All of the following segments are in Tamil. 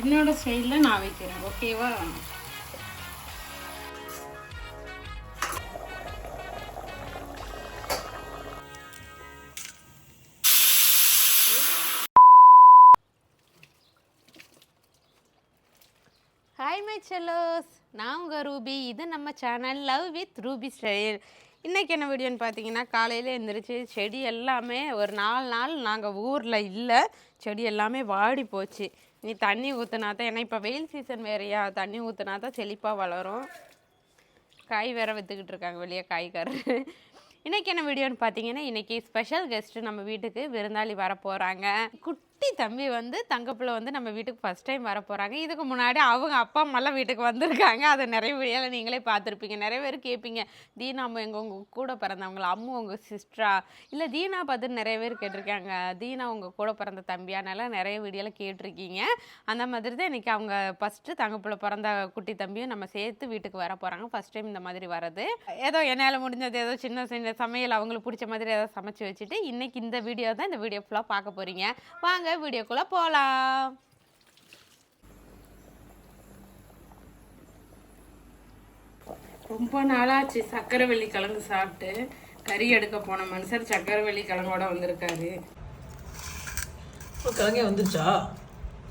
என்னோட ஸ்டைலில் நான் வைக்கிறேன். ஓகேவா ஹாய் மை செல்லோஸ் நான் உங்கள் ரூபி. இது நம்ம channel love with Ruby style இன்றைக்கி என்ன வீடியோன்னு பார்த்தீங்கன்னா காலையில் எழுந்திரிச்சு செடி எல்லாமே ஒரு நாலு நாள் நாங்கள் ஊரில் இல்லை செடி எல்லாமே வாடி போச்சு. நீ தண்ணி ஊற்றினா தான் ஏன்னா இப்போ வெயில் சீசன் வேறையா தண்ணி ஊற்றினா தான் செழிப்பாக வளரும். காய் வேற விற்றுக்கிட்டு இருக்காங்க வெளியே காய்கறி. இன்றைக்கி என்ன வீடியோன்னு பார்த்தீங்கன்னா இன்றைக்கி ஸ்பெஷல் கெஸ்ட்டு நம்ம வீட்டுக்கு விருந்தாளி வர போகிறாங்க குட்டி தம்பி வந்து தங்கப்பிள்ளை வந்து நம்ம வீட்டுக்கு ஃபஸ்ட் டைம் வர போகிறாங்க இதுக்கு முன்னாடி அவங்க அப்பா அம்மாலாம் வீட்டுக்கு வந்திருக்காங்க. அதை நிறைய வீடியோவில் நீங்களே பார்த்துருப்பீங்க. நிறைய பேர் கேட்பீங்க தீனா அம்மா எங்கள் உங்கள் கூட பிறந்தவங்களா? அம்மு உங்கள் சிஸ்டரா இல்லை தீனா பார்த்து நிறைய பேர் கேட்டிருக்காங்க. தீனா உங்கள் கூட பிறந்த தம்பியானால நிறைய வீடியோவில் கேட்டிருக்கீங்க. அந்த மாதிரி தான் இன்றைக்கி அவங்க ஃபஸ்ட்டு தங்கப்பிள்ளை பிறந்த குட்டி தம்பியும் நம்ம சேர்த்து வீட்டுக்கு வர போகிறாங்க ஃபஸ்ட் டைம் இந்த மாதிரி வர்றது. ஏதோ என்னால் முடிஞ்சது ஏதோ சின்ன சின்ன சமையல் அவங்களுக்கு பிடிச்ச மாதிரி ஏதோ சமைச்சு வச்சுட்டு இன்றைக்கி இந்த வீடியோ தான் இந்த வீடியோ ஃபுல்லாக பார்க்க போகிறீங்க வாங்க வீடியோக்குள்ளே போகலாம் ரொம்ப நாளாச்சு சக்கரவள்ளி கிழங்கு சாப்பிட்டு கறி எடுக்க போன மனுஷர் சக்கரவள்ளி கிழங்கோட வந்திருக்காரு. கிழங்கே வந்துருச்சா?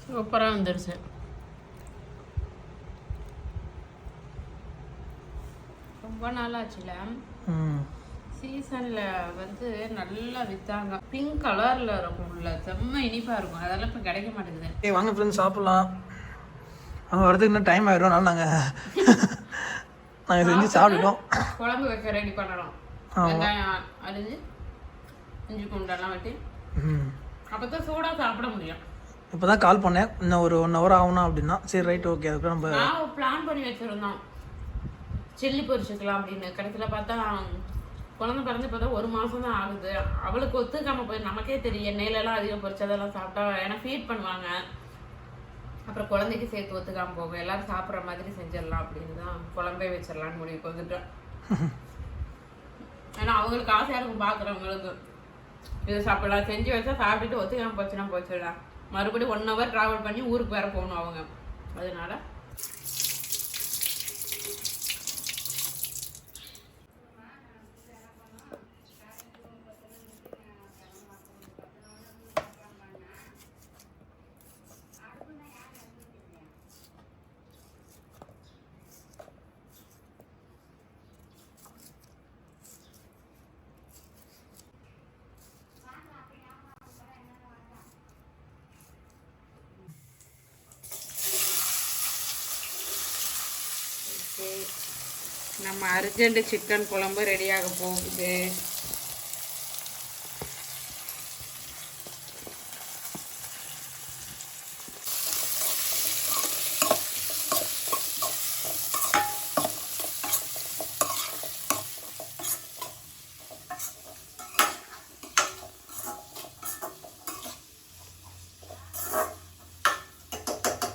சூப்பராக வந்துருச்சு. ரொம்ப நாளாச்சுல. ம். சீசனில் வந்து நல்லா விற்றாங்க பிங்க் கலரில் இருக்கும்ல செம்ம இனிப்பாக இருக்கும். அதெல்லாம் இப்போ கிடைக்க மாட்டேங்குது. ஏய் வாங்க ஃப்ரெண்ட்ஸ் சாப்பிட்லாம். அவங்க வரதுக்கு இன்னும் டைம் ஆயிடும் அதனால நாங்கள் நாங்கள் செஞ்சு சாப்பிட்டுட்டோம். குழம்பு வைக்க ரெடி பண்ணணும். வெங்காயம் அரிஞ்சு இஞ்சி பூண்டெல்லாம் வெட்டி. அப்போ தான் சூடாக சாப்பிட முடியும். இப்போ தான் கால் பண்ணேன். இன்னும் ஒரு ஒன் ஹவர் ஆகணும் அப்படின்னா. சரி ரைட் ஓகே அதுக்கப்புறம் நம்ம பிளான் பண்ணி வச்சுருந்தோம். சில்லி பொரிச்சுக்கலாம் அப்படின்னு. கடைசியில் பார்த்தா குழந்தை பிறந்து பார்த்தா ஒரு மாதம் தான் ஆகுது. அவளுக்கு ஒத்துக்காம போய் நமக்கே தெரியும் எண்ணெயிலலாம் அதிகம் பொரிச்சதெல்லாம் சாப்பிட்டா ஏன்னா ஃபீட் பண்ணுவாங்க. அப்புறம் குழந்தைக்கு சேர்த்து ஒத்துக்காம போகும். எல்லாரும் சாப்பிட்ற மாதிரி செஞ்சிடலாம் அப்படின்னு தான் குழம்பே வச்சிடலான்னு முடிவுக்கு வந்துட்டோம் ஏன்னா அவங்களுக்கு ஆசையாக இருக்கும் பார்க்குறவங்களுக்கு இது சாப்பிடலாம். செஞ்சு வச்சா சாப்பிட்டுட்டு ஒத்துக்காம போச்சுன்னா போச்சிடலாம் மறுபடியும் ஒன் ஹவர் ட்ராவல் பண்ணி ஊருக்கு வேற போகணும் அவங்க. அதனால ஓகே நம்ம அர்ஜென்ட் சிக்கன் குழம்பு ரெடியாக போகுது.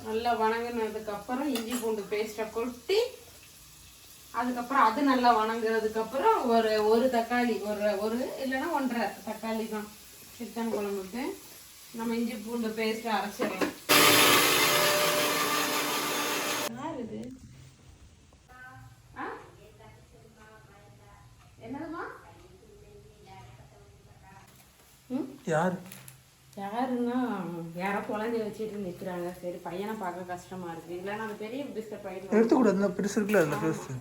நல்லா வணங்கினதுக்கப்புறம் இஞ்சி பூண்டு பேஸ்ட்டை கொட்டி அதுக்கப்புறம் அது நல்லா வணங்குறதுக்கு அப்புறம் ஒரு ஒரு தக்காளி ஒரு ஒரு இல்லைன்னா ஒன்றரை தக்காளி தான். சிக்கன் குழம்புக்கு. நம்ம இஞ்சி பூண்டு பேஸ்ட் அரைச்சிடலாம். யார் இது? ஆ? என்னதுமா யார்? யாருன்னா யாரோ குழந்தைய வச்சுட்டு நிற்கிறாங்க சரி பையனை பார்க்க கஷ்டமா இருக்கு. இல்லைன்னா அந்த பெரிய பிஸ்கட் பாக்கெட் எடுத்துக்கூடாது பெருசு இருக்குல்ல பெருசு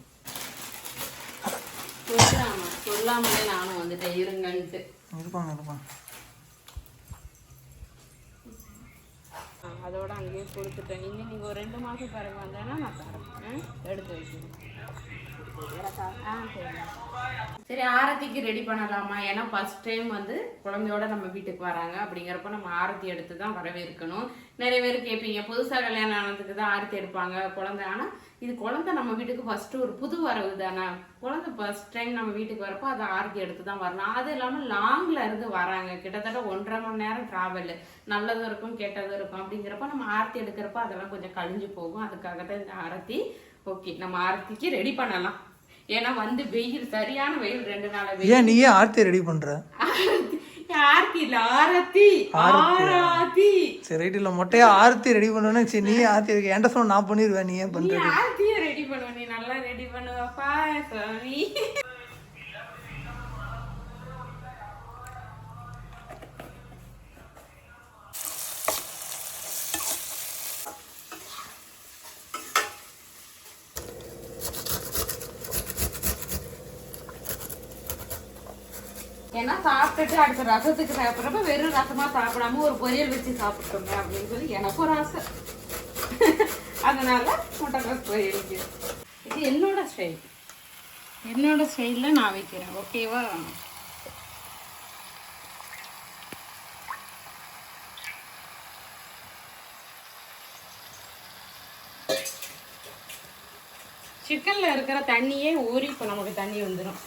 சொல்லாம சொல்லாமலே நானும் வந்துட்டேன் இருங்கன்ட்டு. இருப்பாங்க அதோட அங்கேயே கொடுத்துட்டேன். நீங்கள் நீங்கள் ஒரு ரெண்டு மாதம் பிறகு வந்தேன்னா நான் தரேன்? எடுத்து வைக்கணும் ஆ சரி ஆரத்திக்கு ரெடி பண்ணலாமா? ஏன்னா ஃபர்ஸ்ட் டைம் வந்து குழந்தையோட நம்ம வீட்டுக்கு வராங்க. அப்படிங்கிறப்ப நம்ம ஆரத்தி எடுத்து தான் வரவேற்கணும். நிறைய பேர் கேட்பீங்க புதுசாக கல்யாணம் ஆனதுக்கு தான் ஆரத்தி எடுப்பாங்க குழந்தை. ஆனால் இது குழந்தை நம்ம வீட்டுக்கு ஃபர்ஸ்ட் ஒரு புது வரவு தானே. குழந்தை ஃபர்ஸ்ட் டைம் நம்ம வீட்டுக்கு வரப்போ அதை ஆரத்தி எடுத்து தான் வரணும். அது இல்லாமல் லாங்கில் இருந்து வராங்க. கிட்டத்தட்ட ஒன்றரை மணி நேரம் ட்ராவல் நல்லதும் இருக்கும் கெட்டதும் இருக்கும். அப்படிங்கிறப்ப நம்ம ஆரத்தி எடுக்கிறப்ப அதெல்லாம் கொஞ்சம் கழிஞ்சு போகும். அதுக்காக தான் இந்த ஆரத்தி. ஓகே நம்ம ஆரத்திக்கு ரெடி பண்ணலாம். ஏன்னா வந்து வெயில் சரியான வெயில் ரெண்டு நாள் ஏன் நீ ஏன் ஆர்த்தி ரெடி பண்ணுற ஆரத்தி ஆர்த்தி இல்ல ஆரத்தி ஆராத்தி. சரி ரைட் இல்லை மொட்டையா ஆர்த்தி ரெடி பண்ணோன்னு சரி நீ ஆர்த்தி இருக்கு என்கிட்ட சொன்ன நான் பண்ணிடுவேன் நீ ஏன் பண்ற ஆர்த்திய ரெடி பண்ணுவ நீ நல்லா ரெடி பண்ணுவப்பா சாமி. ஏன்னா சாப்பிட்டுட்டு அடுத்த ரசத்துக்கு சாப்பிட்றப்ப வெறும் ரசமா சாப்பிடாம ஒரு பொரியல் வச்சு சாப்பிட்டோங்க அப்படின்னு சொல்லி எனக்கு ஒரு ஆசை. அதனால முட்டைக்கோஸ் பொரியலுக்கு. இது என்னோட ஸ்டைல் என்னோட ஸ்டைலில் நான் வைக்கிறேன். ஓகேவா சிக்கன்ல இருக்கிற தண்ணியே ஊறி இப்போ நமக்கு தண்ணி வந்துடும்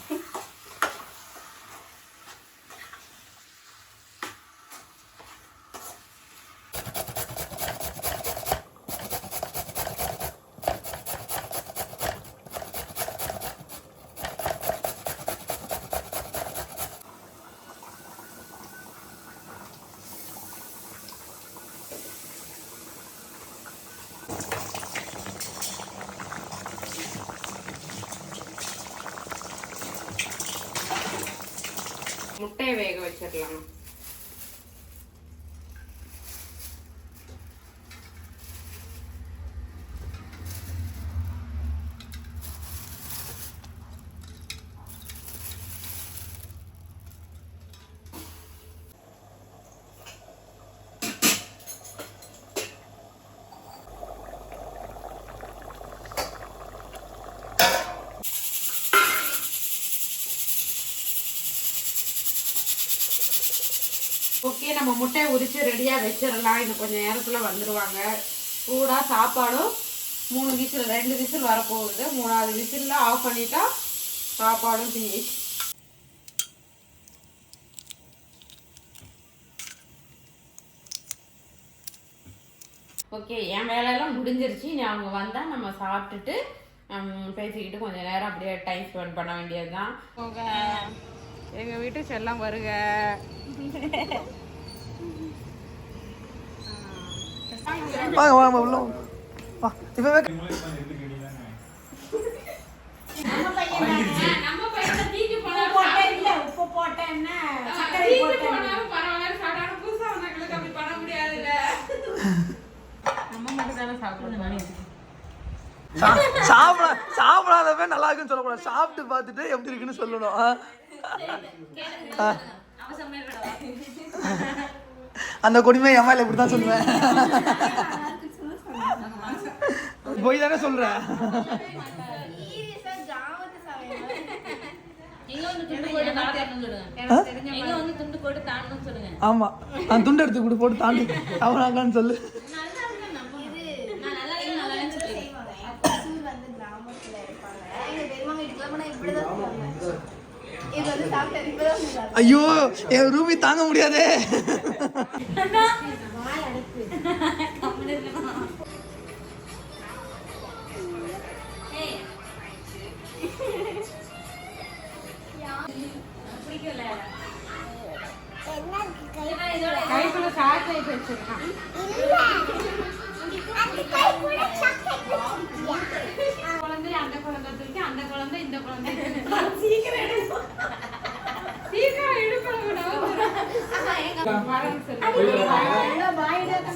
முட்டையை வேக வச்சிடலாம் ஓகே நம்ம முட்டையை உரித்து ரெடியாக வச்சிடலாம். இன்னும் கொஞ்சம் நேரத்தில் வந்துடுவாங்க சூடாக சாப்பாடும் மூணு விசில் ரெண்டு விசில் வரப்போகுது. மூணாவது விசிலில் ஆஃப் பண்ணிட்டா சாப்பாடும் ஃபினிஷ் ஓகே என் வேலையெல்லாம் முடிஞ்சிருச்சு. நீ அவங்க வந்தால் நம்ம சாப்பிட்டுட்டு பேசிக்கிட்டு கொஞ்சம் நேரம் அப்படியே டைம் ஸ்பெண்ட் பண்ண வேண்டியது தான் எங்கள் வீட்டு செல்லம் வருக வாங்க வாங்க உள்ள. வா இப்பவே சாப்பிட சாப்பிடாதவன் நல்லா இருக்குன்னு சொல்லக்கூடாது சாப்பிட்டு பார்த்துட்டு எப்படி இருக்குன்னு சொல்லணும். அந்த கொடுமை என் மேல இப்படி தான் சொல்லுவேன். போய் தானே சொல்றேன் ஆமா. நான் துண்டு எடுத்து கொடு போட்டு தாண்டி. அவனாக்கான்னு சொல்லு. ஐயோ என் ரூபி தாங்க முடியாதே கைக்குள்ள சாக்லேட் வச்சிருக்கான். குழந்தை அந்த குழந்தை தூக்கி, அந்த குழந்தை இந்த குழந்தை. சீக்கிரம்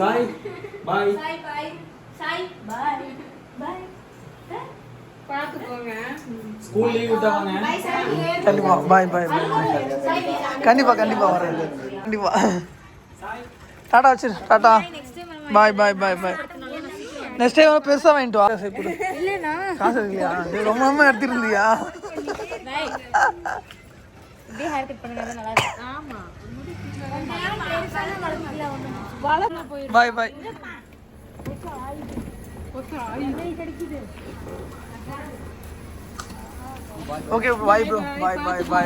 சாய் பாய். பார்த்து போங்க. ஸ்கூல் லீவ் விட்டாங்க கண்டிப்பா பாய் பாய் பாய். கண்டிப்பா கண்டிப்பா வரேன். கண்டிப்பா. டாடா வச்சிரு Tata. Bye bye bye bye. Next time பெருசா வாங்கிட்டு வா. சரி, கொடு. காசு இல்லையா? நீ ரொம்ப ரொம்ப எடுத்திருந்தியா பாய் பாய். Okay bye bro bye bye பாய்